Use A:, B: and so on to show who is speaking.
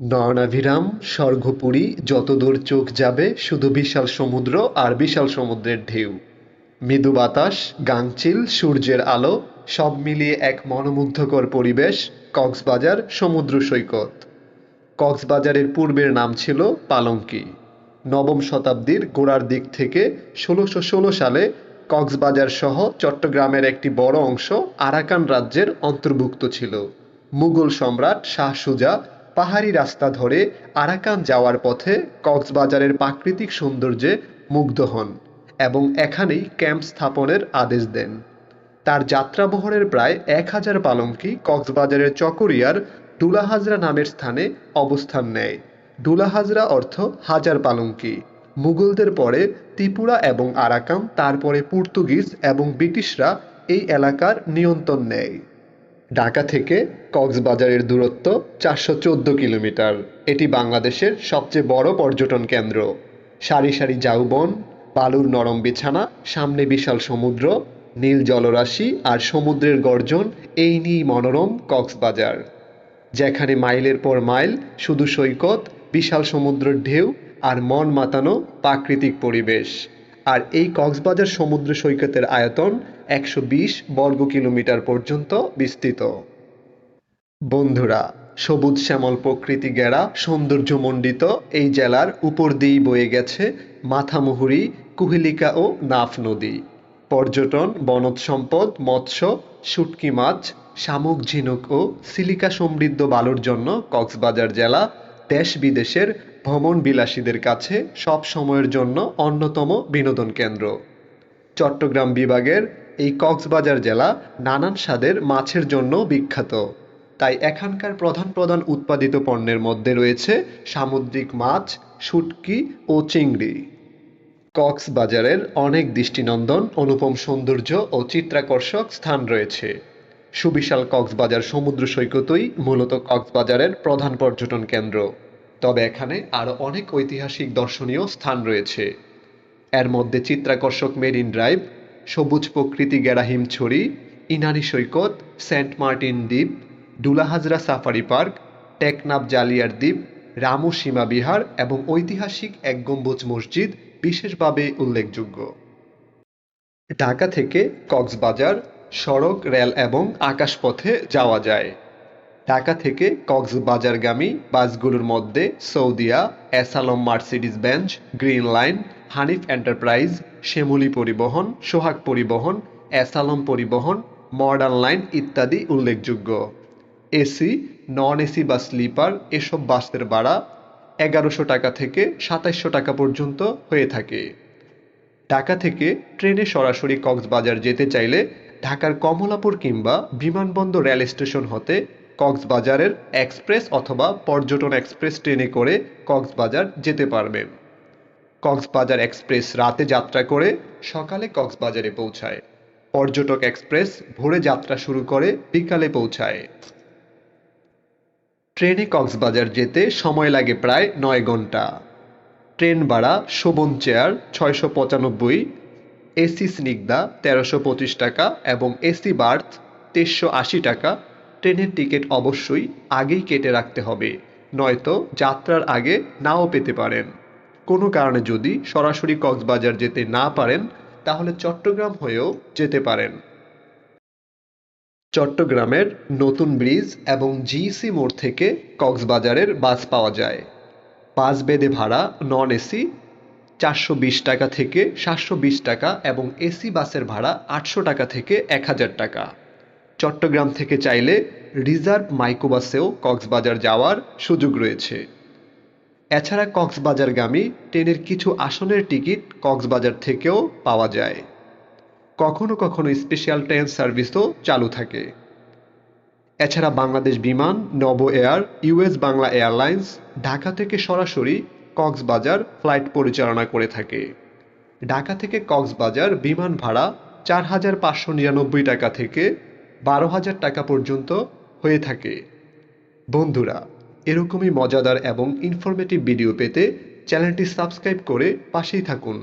A: নয়নাভিরাম স্বর্গপুরী, যতদূর চোখ যাবে, শুধু বিশাল সমুদ্র আর বিশাল সমুদ্রের ঢেউ। মৃদু বাতাস গাংচিল সূর্যের আলো, সব মিলিয়ে এক মনোমুগ্ধকর পরিবেশ, কক্সবাজার সমুদ্র সৈকত। কক্সবাজারের পূর্বের নাম ছিল পালঙ্কি। নবম শতাব্দীর গোড়ার দিক থেকে ষোলোশো ষোলো সালে কক্সবাজার সহ চট্টগ্রামের একটি বড় অংশ আরাকান রাজ্যের অন্তর্ভুক্ত ছিল। মুঘল সম্রাট শাহ সুজা পাহাড়ি রাস্তা ধরে আরাকান যাওয়ার পথে কক্সবাজারের প্রাকৃতিক সৌন্দর্যে মুগ্ধ হন এবং এখানেই ক্যাম্প স্থাপনের আদেশ দেন। তার যাত্রাবহরের প্রায় এক হাজার পালঙ্কি কক্সবাজারের চকরিয়ার ডুলাহাজরা নামের স্থানে অবস্থান নেয়। ডুলাহাজরা অর্থ হাজার পালঙ্কি। মুঘলদের পরে ত্রিপুরা এবং আরাকান, তারপরে পর্তুগিজ এবং ব্রিটিশরা এই এলাকার নিয়ন্ত্রণ নেয়। ঢাকা থেকে কক্সবাজারের দূরত্ব চারশো চোদ্দ কিলোমিটার। এটি বাংলাদেশের সবচেয়ে বড় পর্যটন কেন্দ্র। সারি সারি ঝাউবন বালুর নরম বিছানা, সামনে বিশাল সমুদ্র, নীল জলরাশি আর সমুদ্রের গর্জন, এই নিয়েই মনোরম কক্সবাজার। যেখানে মাইলের পর মাইল শুধু সৈকত, বিশাল সমুদ্রের ঢেউ আর মন মাতানো প্রাকৃতিক পরিবেশ। আর এই কক্সবাজার সমুদ্র সৈকতের আয়তন একশো বিশ বর্গ কিলোমিটার পর্যন্ত বিস্তৃত। বন্ধুরা, সবুজ শ্যামল প্রকৃতি গেরা সৌন্দর্যমণ্ডিত এই জেলার উপর দিয়েই বয়ে গেছে মাথামুহুরি, কুহিলিকা ও নাফ নদী। পর্যটন বনজ সম্পদ মৎস্য, শুটকি মাছ, শামুক, ঝিনুক ও সিলিকা সমৃদ্ধ বালুর জন্য কক্সবাজার জেলা দেশ বিদেশের ভ্রমণ বিলাসীদের কাছে সব সময়ের জন্য অন্যতম বিনোদন কেন্দ্র। চট্টগ্রাম বিভাগের এই কক্সবাজার জেলা নানান স্বাদের মাছের জন্য বিখ্যাত। তাই এখানকার প্রধান প্রধান উৎপাদিত পণ্যের মধ্যে রয়েছে সামুদ্রিক মাছ, শুটকি ও চিংড়ি। কক্সবাজারের অনেক দৃষ্টিনন্দন, অনুপম সৌন্দর্য ও চিত্রাকর্ষক স্থান রয়েছে। সুবিশাল কক্সবাজার সমুদ্র সৈকতই মূলত কক্সবাজারের প্রধান পর্যটন কেন্দ্র। তবে এখানে আরও অনেক ঐতিহাসিক দর্শনীয় স্থান রয়েছে। এর মধ্যে চিত্রাকর্ষক মেরিন ড্রাইভ, সবুজ প্রকৃতি গেরা হিমছড়ি ইনানি সৈকত, সেন্ট মার্টিন দ্বীপ ডুলাহাজরা সাফারি পার্ক, টেকনাফ জালিয়ার দ্বীপ, রামু সীমা বিহার এবং ঐতিহাসিক এক গম্বুজ মসজিদ বিশেষভাবে উল্লেখযোগ্য। ঢাকা থেকে কক্সবাজার, সড়ক, রেল এবং আকাশপথে যাওয়া যায়। ঢাকা থেকে কক্সবাজারগামী বাসগুলোর মধ্যে Saudia, S Alam Mercedes Benz Green Line, Hanif Enterprise, Shyamoli Paribahan, Sohag Paribahan, S Alam Paribahan, Modern Line ইত্যাদি উল্লেখযোগ্য। এসি, নন এসি বা স্লিপার, এসব বাসের ভাড়া এগারোশো টাকা থেকে সাতাইশশো টাকা পর্যন্ত হয়ে থাকে। ঢাকা থেকে ট্রেনে সরাসরি কক্সবাজার যেতে চাইলে ঢাকার কমলাপুর কিংবা বিমানবন্দর রেল স্টেশন হতে কক্সবাজারের এক্সপ্রেস অথবা পর্যটন এক্সপ্রেস ট্রেনে করে কক্সবাজার যেতে পারবেন কক্সবাজার এক্সপ্রেস রাতে যাত্রা করে সকালে কক্সবাজারে পৌঁছায়। পর্যটক এক্সপ্রেস ভোরে যাত্রা শুরু করে বিকালে পৌঁছায়। ট্রেনে কক্সবাজার যেতে সময় লাগে প্রায় নয় ঘণ্টা। ট্রেন ভাড়া শোভন চেয়ার ছয়শো পঁচানব্বই, এসি স্নিগ্ধা তেরোশো পঁচিশ টাকা এবং এসি বার্থ তেইশশো আশি টাকা ট্রেনের টিকিট অবশ্যই আগেই কেটে রাখতে হবে, নয়তো যাত্রার আগে নাও পেতে পারেন। কোনো কারণে যদি সরাসরি কক্সবাজার যেতে না পারেন, তাহলে চট্টগ্রাম হয়েও যেতে পারেন। চট্টগ্রামের নতুন ব্রিজ এবং জিইসি মোড় থেকে কক্সবাজারের বাস পাওয়া যায়। বাস বেদে ভাড়া নন এসি চারশো বিশ টাকা থেকে সাতশো বিশ টাকা এবং এসি বাসের ভাড়া আটশো টাকা থেকে এক হাজার টাকা। চট্টগ্রাম থেকে চাইলে রিজার্ভ মাইক্রোবাসেও কক্সবাজার যাওয়ার সুযোগ রয়েছে। এছাড়া কক্সবাজারগামী ট্রেনের কিছু আসনের টিকিট কক্সবাজার থেকেও পাওয়া যায়। কখনো কখনো স্পেশাল ট্রেন সার্ভিসও চালু থাকে। এছাড়া Bangladesh Biman, Novo Air US Bangla Airlines Dhaka থেকে সরাসরি কক্সবাজার ফ্লাইট পরিচালনা করে থাকে। ঢাকা থেকে কক্সবাজার বিমান ভাড়া চার হাজার পাঁচশো নিরানব্বই টাকা থেকে বারো হাজার টাকা পর্যন্ত হয়ে থাকে। বন্ধুরা, এরকমই মজাদার এবং ইনফরমেটিভ ভিডিও পেতে চ্যানেলটি সাবস্ক্রাইব করে পাশেই থাকুন।